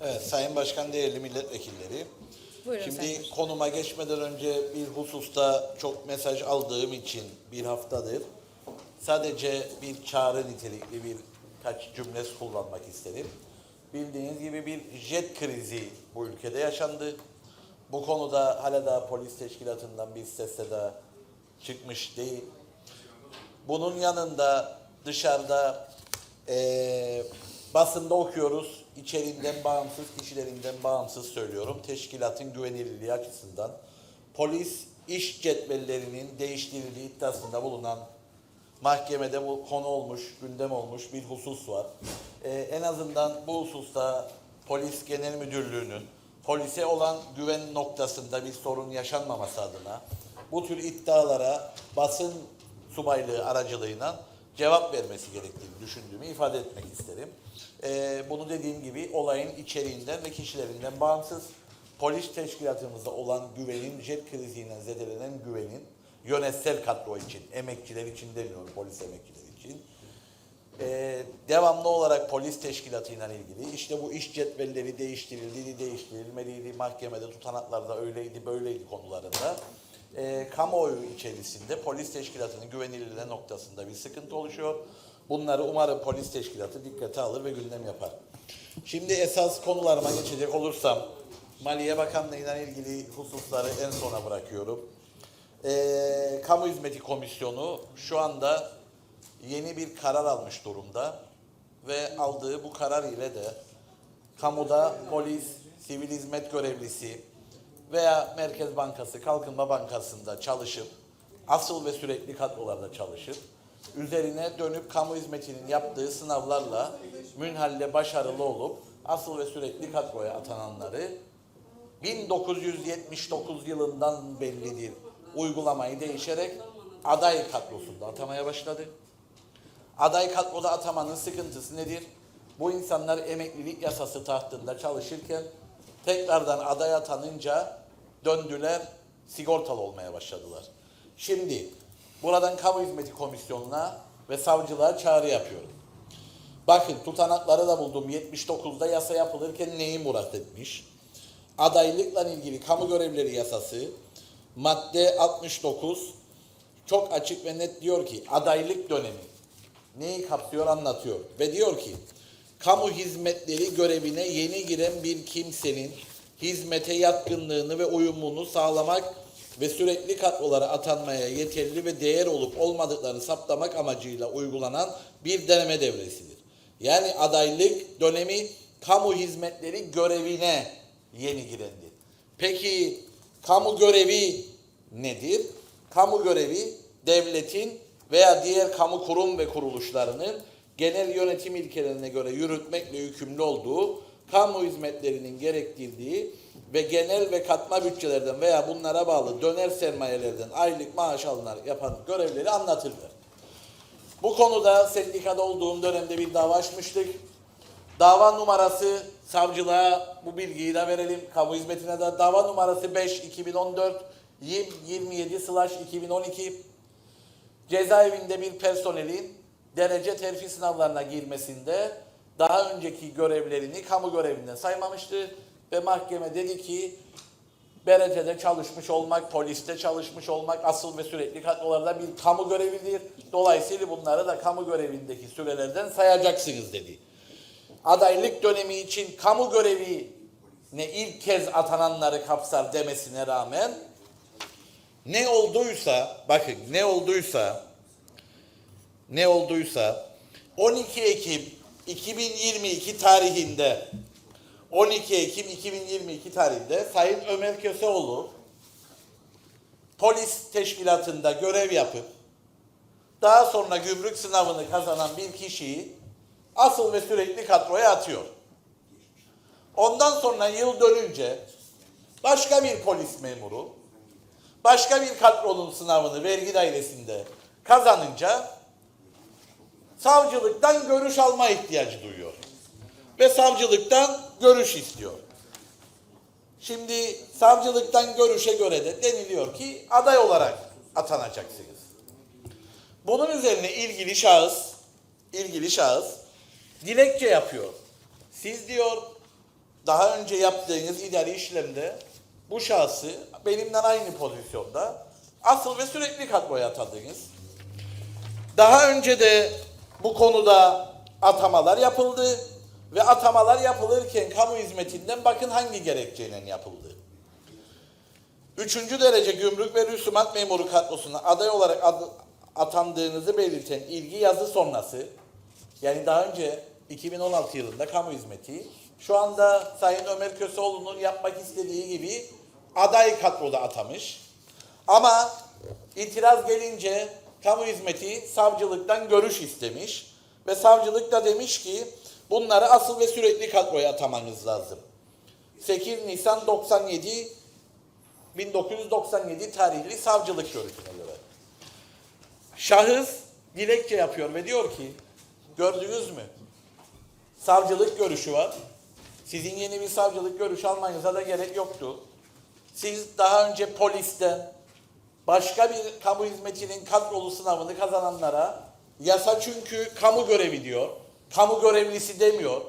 Evet, Sayın Başkan, değerli milletvekilleri. Buyurun Şimdi Başkan. konuma geçmeden önce bir hususta çok mesaj aldığım için bir haftadır sadece bir çağrı nitelikli bir kaç cümle kullanmak isterim. Bildiğiniz gibi bir jet krizi bu ülkede yaşandı. Bu konuda hala da polis teşkilatından bir ses de çıkmış değil. Bunun yanında dışarıda eee, basında okuyoruz. İçeriğinden bağımsız, kişilerinden bağımsız söylüyorum. Teşkilatın güvenilirliği açısından polis iş cetvellerinin değiştirildiği iddiasında bulunan mahkemede bu konu olmuş, gündem olmuş bir husus var. Eee, en azından bu hususta polis genel müdürlüğünün polise olan güven noktasında bir sorun yaşanmaması adına bu tür iddialara basın subaylığı aracılığıyla cevap vermesi gerektiğini düşündüğümü ifade etmek isterim. Ee, bunu dediğim gibi olayın içeriğinden ve kişilerinden bağımsız polis teşkilatımızda olan güvenin, jet kriziyle zedelenen güvenin yönetsel kadro için, emekçiler için demiyorum, polis emekçileri için. Ee, devamlı olarak polis teşkilatıyla ilgili işte bu iş cetvelleri değiştirildi, değiştirilmeliydi, mahkemede tutanaklarda öyleydi, böyleydi konularında e, kamuoyu içerisinde polis teşkilatının güvenilirliği noktasında bir sıkıntı oluşuyor. Bunları umarım polis teşkilatı dikkate alır ve gündem yapar. Şimdi esas konularıma geçecek olursam, Maliye Bakanlığı'yla ilgili hususları en sona bırakıyorum. Ee, Kamu Hizmeti Komisyonu şu anda yeni bir karar almış durumda ve aldığı bu karar ile de kamuda polis, sivil hizmet görevlisi veya Merkez Bankası, Kalkınma Bankası'nda çalışıp asıl ve sürekli kadrolarda çalışıp üzerine dönüp kamu hizmetinin yaptığı sınavlarla münhalle başarılı olup asıl ve sürekli kadroya atananları 1979 yılından bellidir uygulamayı değişerek aday kadrosunda atamaya başladı. Aday kadroda atamanın sıkıntısı nedir? Bu insanlar emeklilik yasası tahtında çalışırken tekrardan aday atanınca döndüler, sigortalı olmaya başladılar. Şimdi buradan Kamu Hizmeti Komisyonu'na ve savcılığa çağrı yapıyorum. Bakın tutanakları da buldum. 79'da yasa yapılırken neyi murat etmiş? Adaylıkla ilgili kamu görevleri yasası madde 69 çok açık ve net diyor ki adaylık dönemi neyi kapsıyor anlatıyor ve diyor ki kamu hizmetleri görevine yeni giren bir kimsenin hizmete yatkınlığını ve uyumluluğunu sağlamak ve sürekli kadrolara atanmaya yeterli ve değer olup olmadıklarını saptamak amacıyla uygulanan bir deneme devresidir. Yani adaylık dönemi kamu hizmetleri görevine yeni girendir. Peki kamu görevi nedir? Kamu görevi devletin veya diğer kamu kurum ve kuruluşlarının genel yönetim ilkelerine göre yürütmekle yükümlü olduğu kamu hizmetlerinin gerektirdiği ve genel ve katma bütçelerden veya bunlara bağlı döner sermayelerden aylık maaş alınarak yapan görevleri anlatırlar. Bu konuda sendikada olduğum dönemde bir dava açmıştık. Dava numarası savcılığa bu bilgiyi de verelim. Kamu hizmetine de dava numarası 5 2014 27 slash 2012 cezaevinde bir personelin derece terfi sınavlarına girmesinde daha önceki görevlerini kamu görevinden saymamıştı ve mahkeme dedi ki Berete'de çalışmış olmak, poliste çalışmış olmak asıl ve sürekli kadrolarda bir kamu görevidir. Dolayısıyla bunları da kamu görevindeki sürelerden sayacaksınız dedi. Adaylık dönemi için kamu görevi ne ilk kez atananları kapsar demesine rağmen ne olduysa bakın ne olduysa ne olduysa 12 Ekim 2022 tarihinde 12 Ekim 2022 tarihinde Sayın Ömer Köseoğlu polis teşkilatında görev yapıp daha sonra gümrük sınavını kazanan bir kişiyi asıl ve sürekli kadroya atıyor. Ondan sonra yıl dönünce başka bir polis memuru başka bir kadronun sınavını vergi dairesinde kazanınca savcılıktan görüş alma ihtiyacı duyuyor. Ve savcılıktan görüş istiyor. Şimdi savcılıktan görüşe göre de deniliyor ki aday olarak atanacaksınız. Bunun üzerine ilgili şahıs, ilgili şahıs dilekçe yapıyor. Siz diyor daha önce yaptığınız idari işlemde bu şahsı benimle aynı pozisyonda asıl ve sürekli kadroya atadınız. Daha önce de bu konuda atamalar yapıldı ve atamalar yapılırken kamu hizmetinden bakın hangi gerekçeyle yapıldı. Üçüncü derece gümrük ve rüsumat memuru kadrosuna aday olarak ad- atandığınızı belirten ilgi yazı sonrası, yani daha önce 2016 yılında kamu hizmeti, şu anda Sayın Ömer Köseoğlu'nun yapmak istediği gibi aday kadroda atamış. Ama itiraz gelince kamu hizmeti savcılıktan görüş istemiş ve savcılık da demiş ki bunları asıl ve sürekli kadroya atamanız lazım. 8 Nisan 97 1997 tarihli savcılık görüşüne göre. Şahıs dilekçe yapıyor ve diyor ki gördünüz mü? Savcılık görüşü var. Sizin yeni bir savcılık görüşü almanıza da gerek yoktu. Siz daha önce polisten başka bir kamu hizmetinin kadrolu sınavını kazananlara yasa çünkü kamu görevi diyor. Kamu görevlisi demiyor.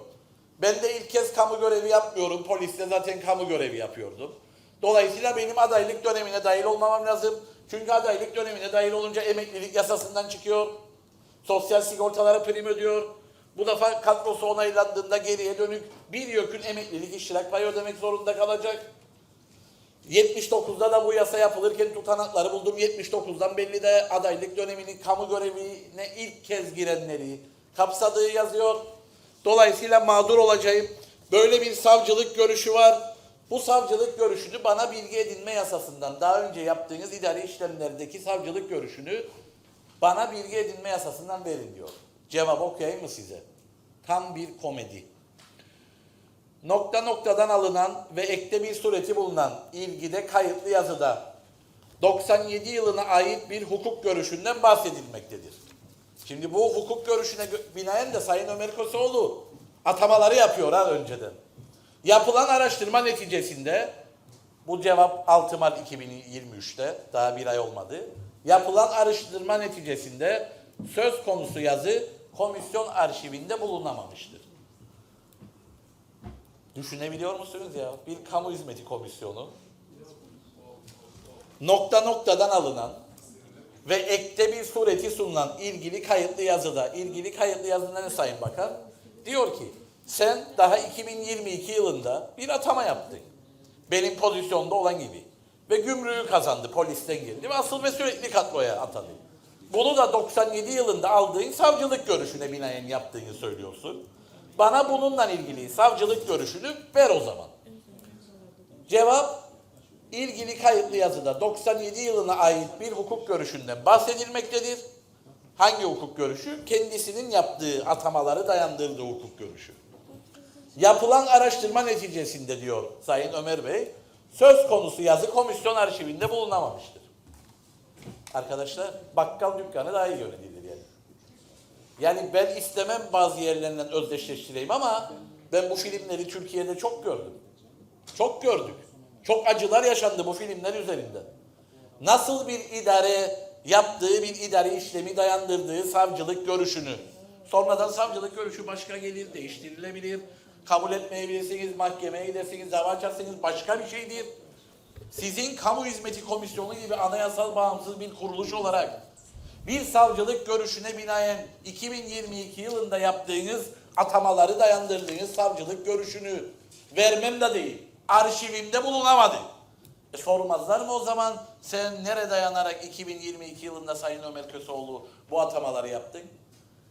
Ben de ilk kez kamu görevi yapmıyorum. Poliste zaten kamu görevi yapıyordum. Dolayısıyla benim adaylık dönemine dahil olmamam lazım. Çünkü adaylık dönemine dahil olunca emeklilik yasasından çıkıyor. Sosyal sigortalara prim ödüyor. Bu defa kadrosu onaylandığında geriye dönük bir yökün emeklilik iştirak payı ödemek zorunda kalacak. 79'da da bu yasa yapılırken tutanakları buldum. 79'dan belli de adaylık döneminin kamu görevine ilk kez girenleri kapsadığı yazıyor. Dolayısıyla mağdur olacağım. Böyle bir savcılık görüşü var. Bu savcılık görüşünü bana bilgi edinme yasasından daha önce yaptığınız idari işlemlerdeki savcılık görüşünü bana bilgi edinme yasasından verin diyor. Cevap okuyayım mı size? Tam bir komedi nokta noktadan alınan ve ekte bir sureti bulunan ilgide kayıtlı yazıda 97 yılına ait bir hukuk görüşünden bahsedilmektedir. Şimdi bu hukuk görüşüne gö- binaen de Sayın Ömer Kosoğlu atamaları yapıyor ha önceden. Yapılan araştırma neticesinde bu cevap 6 Mart 2023'te daha bir ay olmadı. Yapılan araştırma neticesinde söz konusu yazı komisyon arşivinde bulunamamıştır. Düşünebiliyor musunuz ya? Bir kamu hizmeti komisyonu nokta noktadan alınan ve ekte bir sureti sunulan ilgili kayıtlı yazıda, ilgili kayıtlı yazıda ne Sayın Bakan? Diyor ki sen daha 2022 yılında bir atama yaptın. Benim pozisyonda olan gibi. Ve gümrüğü kazandı, polisten geldi ve asıl ve sürekli kadroya atadı. Bunu da 97 yılında aldığın savcılık görüşüne binaen yaptığını söylüyorsun. Bana bununla ilgili savcılık görüşünü ver o zaman. Cevap ilgili kayıtlı yazıda 97 yılına ait bir hukuk görüşünden bahsedilmektedir. Hangi hukuk görüşü? Kendisinin yaptığı atamaları dayandırdığı hukuk görüşü. Yapılan araştırma neticesinde diyor Sayın Ömer Bey, söz konusu yazı komisyon arşivinde bulunamamıştır. Arkadaşlar bakkal dükkanı daha iyi yönetilir yani. Yani ben istemem bazı yerlerinden özdeşleştireyim ama ben bu filmleri Türkiye'de çok gördüm. Çok gördük. Çok acılar yaşandı bu filmler üzerinden. Nasıl bir idare yaptığı bir idari işlemi dayandırdığı savcılık görüşünü. Sonradan savcılık görüşü başka gelir, değiştirilebilir. Kabul etmeyebilirsiniz, mahkemeye gidersiniz, dava açarsınız başka bir şeydir. Sizin kamu hizmeti komisyonu gibi anayasal bağımsız bir kuruluş olarak bir savcılık görüşüne binaen 2022 yılında yaptığınız atamaları dayandırdığınız savcılık görüşünü vermem de değil. Arşivimde bulunamadı. E sormazlar mı o zaman sen nereye dayanarak 2022 yılında Sayın Ömer Köseoğlu bu atamaları yaptın?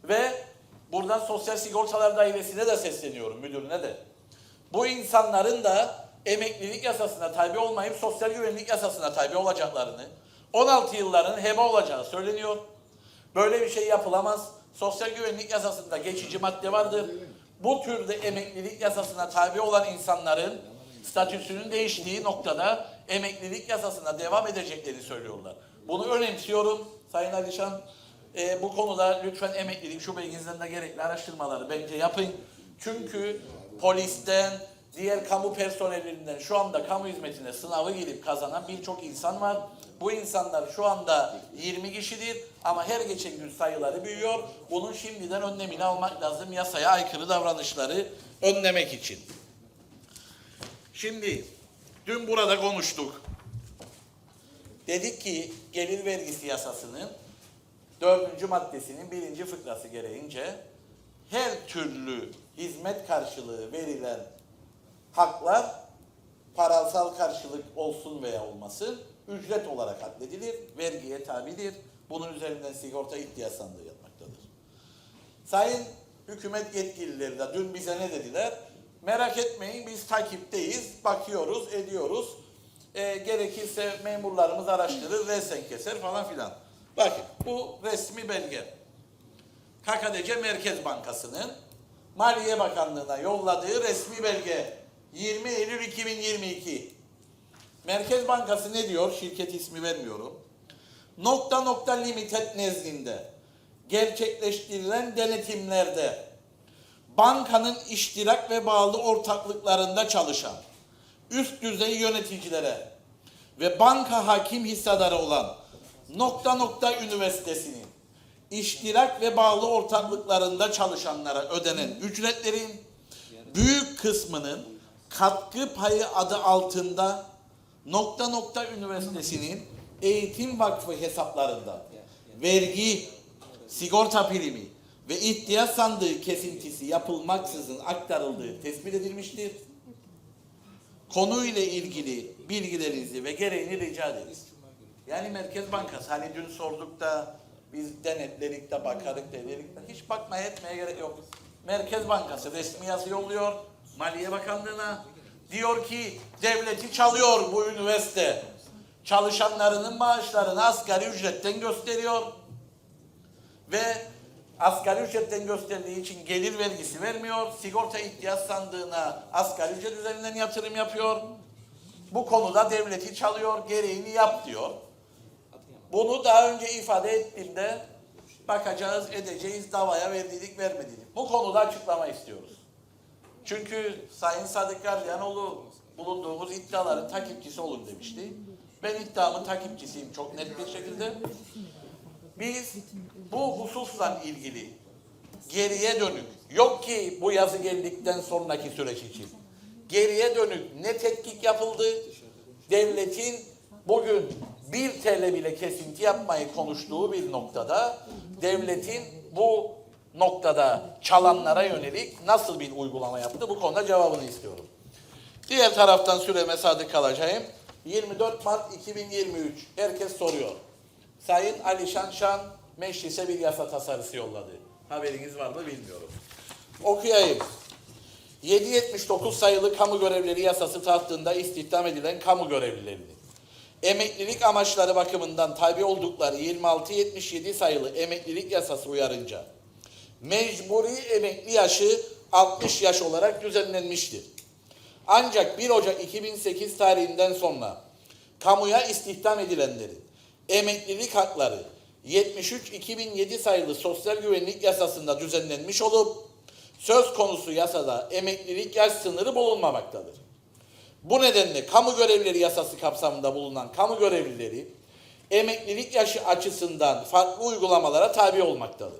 Ve buradan Sosyal Sigortalar Dairesi'ne de sesleniyorum müdürüne de. Bu insanların da emeklilik yasasına tabi olmayıp sosyal güvenlik yasasına tabi olacaklarını, 16 yılların heba olacağı söyleniyor. Böyle bir şey yapılamaz. Sosyal güvenlik yasasında geçici madde vardır. Bu türde emeklilik yasasına tabi olan insanların statüsünün değiştiği noktada emeklilik yasasına devam edeceklerini söylüyorlar. Bunu önemsiyorum Sayın Alişan. Ee, bu konuda lütfen emeklilik şubenizden de gerekli araştırmaları bence yapın. Çünkü polisten, diğer kamu personellerinden şu anda kamu hizmetine sınavı girip kazanan birçok insan var. Bu insanlar şu anda 20 kişidir ama her geçen gün sayıları büyüyor. Bunun şimdiden önlemini almak lazım yasaya aykırı davranışları önlemek için. Şimdi dün burada konuştuk. Dedik ki gelir vergisi yasasının dördüncü maddesinin birinci fıkrası gereğince her türlü hizmet karşılığı verilen haklar parasal karşılık olsun veya olmasın ücret olarak addedilir, vergiye tabidir. Bunun üzerinden sigorta ihtiyaç sandığı yapmaktadır. Sayın hükümet yetkilileri de dün bize ne dediler? Merak etmeyin biz takipteyiz, bakıyoruz, ediyoruz. Ee, gerekirse memurlarımız araştırır, resen keser falan filan. Bakın bu resmi belge. KKDC Merkez Bankası'nın Maliye Bakanlığı'na yolladığı resmi belge 20 Eylül 2022. Merkez Bankası ne diyor? Şirket ismi vermiyorum. Nokta nokta limited nezdinde gerçekleştirilen denetimlerde bankanın iştirak ve bağlı ortaklıklarında çalışan üst düzey yöneticilere ve banka hakim hissedarı olan nokta nokta üniversitesinin iştirak ve bağlı ortaklıklarında çalışanlara ödenen ücretlerin büyük kısmının katkı payı adı altında nokta nokta üniversitesinin eğitim vakfı hesaplarında vergi, sigorta primi ve ihtiyaç sandığı kesintisi yapılmaksızın aktarıldığı tespit edilmiştir. Konuyla ilgili bilgilerinizi ve gereğini rica ederiz. Yani Merkez Bankası hani dün sorduk da biz denetledik de bakarık da dedik de hiç bakmaya etmeye gerek yok. Merkez Bankası resmi yazı yolluyor Maliye Bakanlığı'na. Diyor ki devleti çalıyor bu üniversite. Çalışanlarının maaşlarını asgari ücretten gösteriyor. Ve asgari ücretten gösterdiği için gelir vergisi vermiyor. Sigorta ihtiyaç sandığına asgari ücret üzerinden yatırım yapıyor. Bu konuda devleti çalıyor, gereğini yap diyor. Bunu daha önce ifade ettiğimde bakacağız, edeceğiz, davaya verdiydik, vermediydik. Bu konuda açıklama istiyoruz. Çünkü Sayın Sadık Garyanoğlu bulunduğumuz iddiaların takipçisi olun demişti. Ben iddiamın takipçisiyim çok net bir şekilde. Biz bu hususla ilgili geriye dönük, yok ki bu yazı geldikten sonraki süreç için, geriye dönük ne tetkik yapıldı, devletin bugün bir TL bile kesinti yapmayı konuştuğu bir noktada, devletin bu noktada çalanlara yönelik nasıl bir uygulama yaptı bu konuda cevabını istiyorum. Diğer taraftan süreme sadık kalacağım. 24 Mart 2023 herkes soruyor. Sayın Ali Şanşan meclise bir yasa tasarısı yolladı. Haberiniz var mı bilmiyorum. Okuyayım. 779 sayılı kamu görevleri yasası tahtında istihdam edilen kamu görevlilerini emeklilik amaçları bakımından tabi oldukları 2677 sayılı emeklilik yasası uyarınca mecburi emekli yaşı 60 yaş olarak düzenlenmiştir. Ancak 1 Ocak 2008 tarihinden sonra kamuya istihdam edilenlerin emeklilik hakları 73-2007 sayılı sosyal güvenlik yasasında düzenlenmiş olup söz konusu yasada emeklilik yaş sınırı bulunmamaktadır. Bu nedenle kamu görevlileri yasası kapsamında bulunan kamu görevlileri emeklilik yaşı açısından farklı uygulamalara tabi olmaktadır.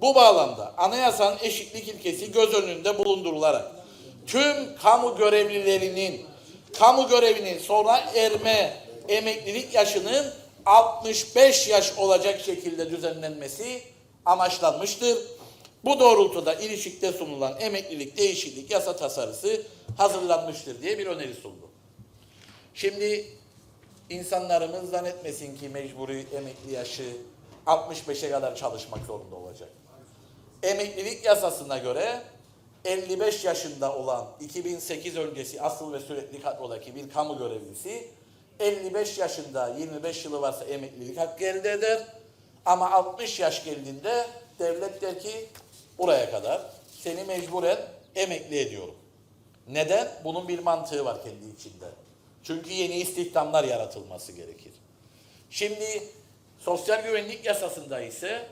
Bu bağlamda anayasanın eşitlik ilkesi göz önünde bulundurularak tüm kamu görevlilerinin kamu görevinin sona erme emeklilik yaşının 65 yaş olacak şekilde düzenlenmesi amaçlanmıştır. Bu doğrultuda ilişikte sunulan emeklilik değişiklik yasa tasarısı hazırlanmıştır diye bir öneri sundu. Şimdi insanlarımız zannetmesin ki mecburi emekli yaşı 65'e kadar çalışmak zorunda olacak. Emeklilik yasasına göre 55 yaşında olan 2008 öncesi asıl ve sürekli kadrodaki bir kamu görevlisi 55 yaşında 25 yılı varsa emeklilik hakkı elde eder. Ama 60 yaş geldiğinde devlet der ki buraya kadar seni mecburen emekli ediyorum. Neden? Bunun bir mantığı var kendi içinde. Çünkü yeni istihdamlar yaratılması gerekir. Şimdi sosyal güvenlik yasasında ise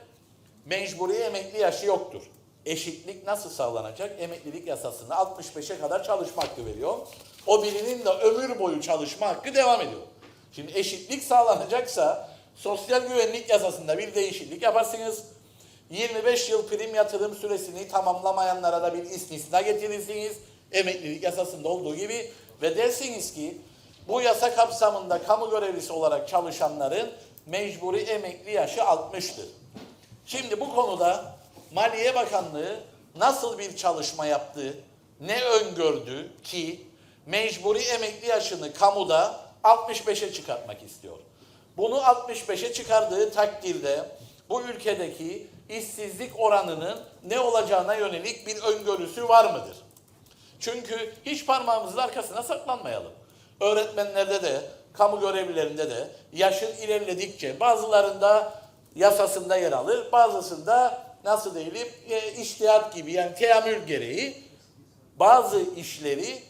mecburi emekli yaşı yoktur. Eşitlik nasıl sağlanacak? Emeklilik yasasında 65'e kadar çalışma hakkı veriyor. O birinin de ömür boyu çalışma hakkı devam ediyor. Şimdi eşitlik sağlanacaksa sosyal güvenlik yasasında bir değişiklik yaparsınız. 25 yıl prim yatırım süresini tamamlamayanlara da bir istisna getirirsiniz. Emeklilik yasasında olduğu gibi ve dersiniz ki bu yasa kapsamında kamu görevlisi olarak çalışanların mecburi emekli yaşı 60'tır. Şimdi bu konuda Maliye Bakanlığı nasıl bir çalışma yaptı, ne öngördü ki mecburi emekli yaşını kamuda 65'e çıkartmak istiyor. Bunu 65'e çıkardığı takdirde bu ülkedeki işsizlik oranının ne olacağına yönelik bir öngörüsü var mıdır? Çünkü hiç parmağımızın arkasına saklanmayalım. Öğretmenlerde de, kamu görevlilerinde de yaşın ilerledikçe bazılarında yasasında yer alır, bazısında nasıl diyelim e, iştihat gibi yani teamül gereği bazı işleri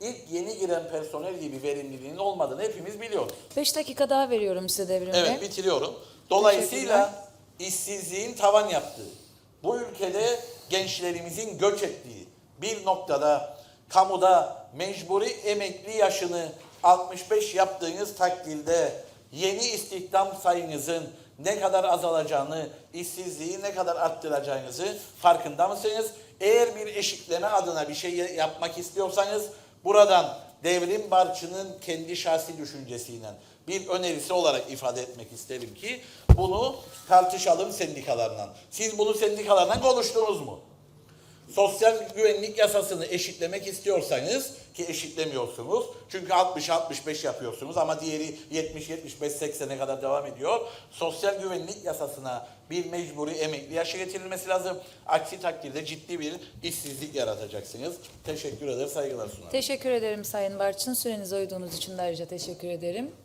ilk yeni giren personel gibi verimliliğinin olmadığını hepimiz biliyoruz. 5 dakika daha veriyorum size devrimde. Evet bitiriyorum. Dolayısıyla işsizliğin tavan yaptığı, bu ülkede gençlerimizin göç ettiği bir noktada kamuda mecburi emekli yaşını 65 yaptığınız takdirde yeni istihdam sayınızın ne kadar azalacağını, işsizliği ne kadar arttıracağınızı farkında mısınız? Eğer bir eşitleme adına bir şey yapmak istiyorsanız buradan Devrim Barçı'nın kendi şahsi düşüncesiyle bir önerisi olarak ifade etmek isterim ki bunu tartışalım sendikalarla. Siz bunu sendikalarla konuştunuz mu? Sosyal güvenlik yasasını eşitlemek istiyorsanız ki eşitlemiyorsunuz. Çünkü 60-65 yapıyorsunuz ama diğeri 70-75-80'e kadar devam ediyor. Sosyal güvenlik yasasına bir mecburi emekli yaşı getirilmesi lazım. Aksi takdirde ciddi bir işsizlik yaratacaksınız. Teşekkür ederim, saygılar sunarım. Teşekkür ederim Sayın Barçın. Sürenize uyduğunuz için de ayrıca teşekkür ederim.